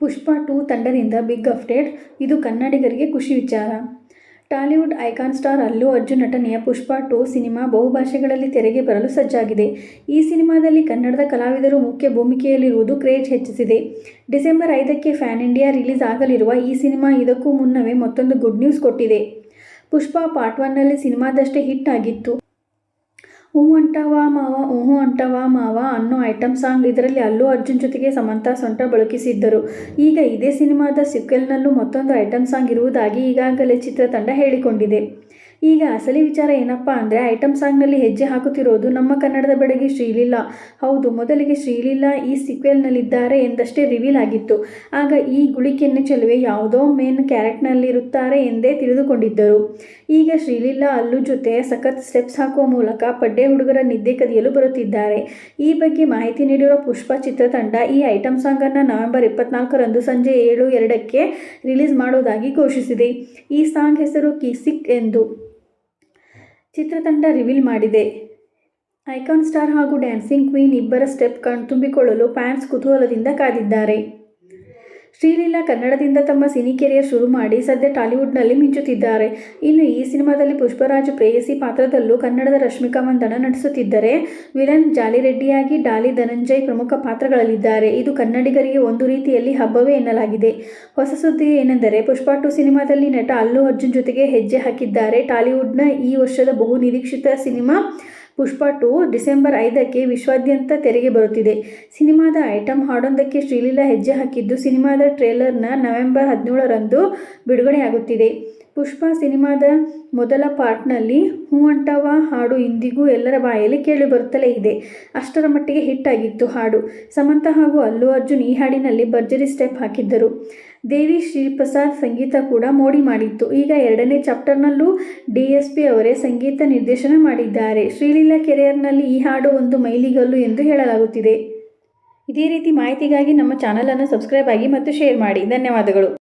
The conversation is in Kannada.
ಪುಷ್ಪ ಟೂ ತಂಡದಿಂದ ಬಿಗ್ ಅಪ್ಡೇಟ್, ಇದು ಕನ್ನಡಿಗರಿಗೆ ಖುಷಿ ವಿಚಾರ. Tollywood icon star Allu Arjun ನಟನೆಯ ಪುಷ್ಪ ಟೂ ಸಿನಿಮಾ ಬಹುಭಾಷೆಗಳಲ್ಲಿ ತೆರೆಗೆ ಬರಲು ಸಜ್ಜಾಗಿದೆ. ಈ ಸಿನಿಮಾದಲ್ಲಿ ಕನ್ನಡದ ಕಲಾವಿದರು ಮುಖ್ಯ ಭೂಮಿಕೆಯಲ್ಲಿರುವುದು ಕ್ರೇಜ್ ಹೆಚ್ಚಿಸಿದೆ. ಡಿಸೆಂಬರ್ ಐದಕ್ಕೆ ಫ್ಯಾನ್ ಇಂಡಿಯಾ ರಿಲೀಸ್ ಆಗಲಿರುವ ಈ ಸಿನಿಮಾ ಇದಕ್ಕೂ ಮುನ್ನವೇ ಮತ್ತೊಂದು ಗುಡ್ ನ್ಯೂಸ್ ಕೊಟ್ಟಿದೆ. ಪುಷ್ಪ ಪಾರ್ಟ್ ಒನ್ನಲ್ಲಿ ಸಿನಿಮಾದಷ್ಟೇ ಹಿಟ್ ಆಗಿತ್ತು. ಹೂ ಅಂಟವಾ ಮಾವ ಊಹು ಅಂಟವಾ ಮಾವ ಅನ್ನೋ ಐಟಮ್ ಸಾಂಗ್ ಇದರಲ್ಲಿ ಅಲ್ಲು ಅರ್ಜುನ್ ಜೊತೆಗೆ ಸಮಂತಾ ಸೊಂಟ ಬಳಕಿಸಿದ್ದರು. ಈಗ ಇದೇ ಸಿನಿಮಾದ ಸಿಕ್ವೆಲ್ನಲ್ಲೂ ಮತ್ತೊಂದು ಐಟಮ್ ಸಾಂಗ್ ಇರುವುದಾಗಿ ಈಗಾಗಲೇ ಚಿತ್ರತಂಡ ಹೇಳಿಕೊಂಡಿದೆ. ಈಗ ಅಸಲಿ ವಿಚಾರ ಏನಪ್ಪ ಅಂದರೆ ಐಟಮ್ ಸಾಂಗ್ನಲ್ಲಿ ಹೆಜ್ಜೆ ಹಾಕುತ್ತಿರೋದು ನಮ್ಮ ಕನ್ನಡದ ಬೆಡಗಿ ಶ್ರೀಲೀಲಾ. ಹೌದು, ಮೊದಲಿಗೆ ಶ್ರೀಲೀಲಾ ಈ ಸಿಕ್ವೆಲ್ನಲ್ಲಿದ್ದಾರೆ ಎಂದಷ್ಟೇ ರಿವೀಲ್ ಆಗಿತ್ತು. ಆಗ ಈ ಗುಳಿಕೆಯನ್ನು ಚೆಲುವೆ ಯಾವುದೋ ಮೇನ್ ಕ್ಯಾರೆಕ್ಟ್ನಲ್ಲಿರುತ್ತಾರೆ ಎಂದೇ ತಿಳಿದುಕೊಂಡಿದ್ದರು. ಈಗ ಶ್ರೀಲೀಲಾ ಅಲ್ಲು ಜೊತೆ ಸಖತ್ ಸ್ಟೆಪ್ಸ್ ಹಾಕುವ ಮೂಲಕ ಪಡ್ಡೆ ಹುಡುಗರ ನಿದ್ದೆ ಕದಿಯಲು ಬರುತ್ತಿದ್ದಾರೆ. ಈ ಬಗ್ಗೆ ಮಾಹಿತಿ ನೀಡಿರುವ ಪುಷ್ಪ ಚಿತ್ರತಂಡ ಈ ಐಟಮ್ ಸಾಂಗನ್ನು ನವೆಂಬರ್ ಇಪ್ಪತ್ನಾಲ್ಕರಂದು ಸಂಜೆ ಏಳು ಎರಡಕ್ಕೆ ರಿಲೀಸ್ ಮಾಡೋದಾಗಿ ಘೋಷಿಸಿದೆ. ಈ ಸಾಂಗ್ ಹೆಸರು ಕಿಸಿಕ್ ಎಂದು. ಚಿತ್ರತಂಡ ರಿವೀಲ್ ಮಾಡಿದೆ. ಐಕಾನ್ ಸ್ಟಾರ್ ಹಾಗೂ ಡ್ಯಾನ್ಸಿಂಗ್ ಕ್ವೀನ್ ಇಬ್ಬರ ಸ್ಟೆಪ್ ಕಣ್ತುಂಬಿಕೊಳ್ಳಲು ಫ್ಯಾನ್ಸ್ ಕುತೂಹಲದಿಂದ ಕಾದಿದ್ದಾರೆ. ಶ್ರೀಲೀಲಾ ಕನ್ನಡದಿಂದ ತಮ್ಮ ಸಿನಿ ಕೆರಿಯರ್ ಶುರು ಮಾಡಿ ಸದ್ಯ ಟಾಲಿವುಡ್ನಲ್ಲಿ ಮಿಂಚುತ್ತಿದ್ದಾರೆ. ಇನ್ನು ಈ ಸಿನಿಮಾದಲ್ಲಿ ಪುಷ್ಪರಾಜ್ ಪ್ರೇಯಸಿ ಪಾತ್ರದಲ್ಲೂ ಕನ್ನಡದ ರಶ್ಮಿಕಾ ಮಂದಣ ನಟಿಸುತ್ತಿದ್ದರೆ. ವಿಲನ್ ಜಾಲಿರೆಡ್ಡಿಯಾಗಿ ಡಾಲಿ ಧನಂಜಯ್ ಪ್ರಮುಖ ಪಾತ್ರಗಳಲ್ಲಿದ್ದಾರೆ. ಇದು ಕನ್ನಡಿಗರಿಗೆ ಒಂದು ರೀತಿಯಲ್ಲಿ ಹಬ್ಬವೇ ಎನ್ನಲಾಗಿದೆ. ಹೊಸ ಸುದ್ದಿ ಏನೆಂದರೆ, ಪುಷ್ಪ ಟು ಸಿನಿಮಾದಲ್ಲಿ ನಟ ಅಲ್ಲು ಅರ್ಜುನ್ ಜೊತೆಗೆ ಹೆಜ್ಜೆ ಹಾಕಿದ್ದಾರೆ. ಟಾಲಿವುಡ್ನ ಈ ವರ್ಷದ ಬಹು ನಿರೀಕ್ಷಿತ ಸಿನಿಮಾ ಪುಷ್ಪ ಟು ಡಿಸೆಂಬರ್ ಐದಕ್ಕೆ ವಿಶ್ವಾದ್ಯಂತ ತೆರೆಗೆ ಬರುತ್ತಿದೆ. ಸಿನಿಮಾದ ಐಟಂ ಹಾಡೊಂದಕ್ಕೆ ಶ್ರೀಲೀಲಾ ಹೆಜ್ಜೆ ಹಾಕಿದ್ದು ಸಿನಿಮಾದ ಟ್ರೇಲರ್ನ ನವೆಂಬರ್ ಹದಿನೇಳರಂದು ಬಿಡುಗಡೆಯಾಗುತ್ತಿದೆ. ಪುಷ್ಪ ಸಿನಿಮಾದ ಮೊದಲ ಪಾರ್ಟ್ನಲ್ಲಿ ಹೂವಂಟವ ಹಾಡು ಇಂದಿಗೂ ಎಲ್ಲರ ಬಾಯಲ್ಲಿ ಕೇಳಿಬರುತ್ತಲೇ ಇದೆ. ಅಷ್ಟರ ಮಟ್ಟಿಗೆ ಹಿಟ್ ಆಗಿತ್ತು ಹಾಡು. ಸಮಂತ ಹಾಗೂ ಅಲ್ಲು ಅರ್ಜುನ್ ಈ ಹಾಡಿನಲ್ಲಿ ಭರ್ಜರಿ ಸ್ಟೆಪ್ ಹಾಕಿದ್ದರು. ದೇವಿ ಶ್ರೀಪ್ರಸಾದ್ ಸಂಗೀತ ಕೂಡ ಮೋಡಿ ಮಾಡಿತ್ತು. ಈಗ ಎರಡನೇ ಚಾಪ್ಟರ್ನಲ್ಲೂ ಡಿ ಎಸ್ ಪಿ ಅವರೇ ಸಂಗೀತ ನಿರ್ದೇಶನ ಮಾಡಿದ್ದಾರೆ. ಶ್ರೀಲೀಲಾ ಕೆರಿಯರ್ನಲ್ಲಿ ಈ ಹಾಡು ಒಂದು ಮೈಲಿಗಲ್ಲು ಎಂದು ಹೇಳಲಾಗುತ್ತಿದೆ. ಇದೇ ರೀತಿ ಮಾಹಿತಿಗಾಗಿ ನಮ್ಮ ಚಾನಲನ್ನು ಸಬ್ಸ್ಕ್ರೈಬ್ ಆಗಿ ಮತ್ತು ಶೇರ್ ಮಾಡಿ. ಧನ್ಯವಾದಗಳು.